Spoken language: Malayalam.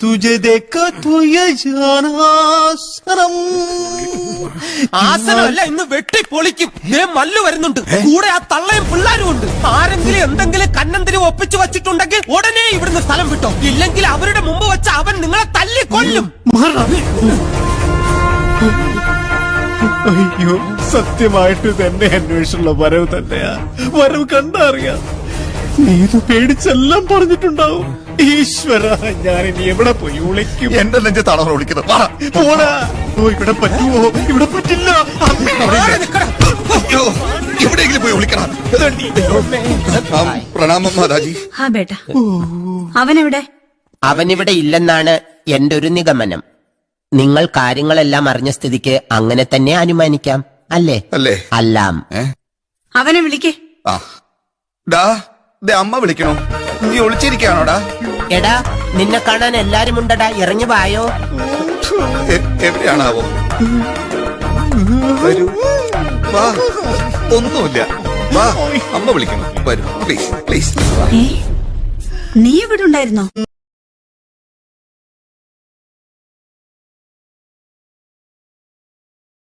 तुझे देखा तो ये जाना सनम ആസനമല്ല ഇന്ന് വെട്ടി പൊളിക്കും ദേ മല്ലു വരുന്നുണ്ട് കൂടെ ആ തള്ളയും പിള്ളാരും ഉണ്ട് ആരെങ്കിലും എന്തെങ്കിലും കന്നന്തിരി ഒപ്പിച്ചു വച്ചിട്ടുണ്ടെങ്കിൽ ഉടനെ ഇവിടുന്ന് സ്ഥലം വിട്ടോ ഇല്ലെങ്കിൽ അവരുടെ മുമ്പ് വെച്ച് അവൻ നിങ്ങളെ തല്ലി കൊല്ലും അയ്യോ സത്യമായിട്ട് തന്നെ അന്വേഷണമുള്ള വരവ് തന്നെയാ വരവ് കണ്ടറിയാം നീ ഇത് പേടിച്ചെല്ലാം പറഞ്ഞിട്ടുണ്ടാവും. ഈശ്വര ഞാൻ ഇനി എവിടെ പോയി? വിളിക്കും എന്റെ നെഞ്ചത്താണ് അവർ വിളിക്കുന്നത് വാ. പോടാ. ഓ ഇവിടെ പറ്റുമോ ഇവിടെ പറ്റില്ല. അമ്മേ. മാറി നിക്കടാ. അയ്യോ, എവിടെയെങ്കിലും പോയി വിളിക്കണം ആ, പ്രണാമം മാതാജി. ഹാ ബേട്ട. അവനെവിടെ? അവനിവിടെ ഇല്ലെന്നാണ് എന്റെ ഒരു നിഗമനം. നിങ്ങൾ കാര്യങ്ങളെല്ലാം അറിഞ്ഞ സ്ഥിതിക്ക് അങ്ങനെ തന്നെ അനുമാനിക്കാം. അല്ലേ? അല്ലേ? അല്ലാം. അവനെ വിളിക്കേ. ആ. ഡാ അമ്മ വിളിക്കണോ. നീ ഒളിച്ചിരിക്കാണോടാ എടാ നിന്നെ കാണാൻ എല്ലാരും ഉണ്ടടാ. ഇറങ്ങി വായോ. എവിടെയാണാവോ? വരൂ. വാ. ഒന്നുമില്ല. വാ അമ്മ വിളിക്കണം വരൂ. പ്ലീസ് പ്ലീസ് നീ ഇവിടെ ഉണ്ടായിരുന്നോ?